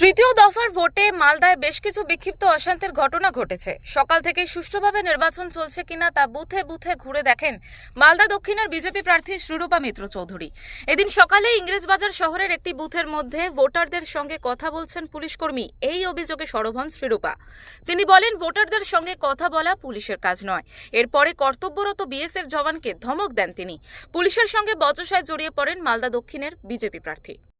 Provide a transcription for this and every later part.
তৃতীয় দফার ভোটে মালদায় বেশ কিছু বিক্ষিপ্ত অশান্তির ঘটনা ঘটেছে। সকাল থেকে সুষ্ঠুভাবে নির্বাচন চলছে কিনা তা বুথে বুথে ঘুরে দেখেন মালদা দক্ষিণের বিজেপি প্রার্থী শ্রীরূপা মিত্র চৌধুরী। এদিন সকালে ইংরেজবাজার শহরের একটি বুথের মধ্যে ভোটারদের সঙ্গে কথা বলছেন পুলিশ কর্মী এই অভিযোগে সরব হন শ্রীরূপা তিনি বলেন, ভোটারদের সঙ্গে কথা বলা পুলিশের কাজ নয়। এরপরে কর্তব্যরত বিএসএফ জওয়ানকে ধমক দেন তিনি। পুলিশের সঙ্গে বচসায় জড়িয়ে পড়েন মালদা দক্ষিণের বিজেপি প্রার্থী।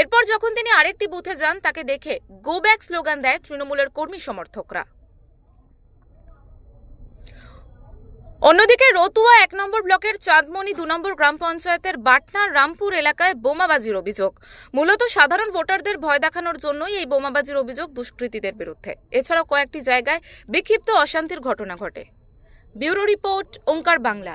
এরপর যখন তিনি আরেকটি বুথে যান, তাকে দেখে গো ব্যাক স্লোগান দেয় তৃণমূলের কর্মী সমর্থকরা। অন্যদিকে রতুয়া এক নম্বর ব্লকের চাঁদমণি দু নম্বর গ্রাম পঞ্চায়েতের বাটনার রামপুর এলাকায় বোমাবাজির অভিযোগ। মূলত সাধারণ ভোটারদের ভয় দেখানোর জন্যই এই বোমাবাজির অভিযোগ দুষ্কৃতীদের বিরুদ্ধে। এছাড়াও কয়েকটি জায়গায় বিক্ষিপ্ত অশান্তির ঘটনা ঘটে। Bureau report, Omkar Bangla.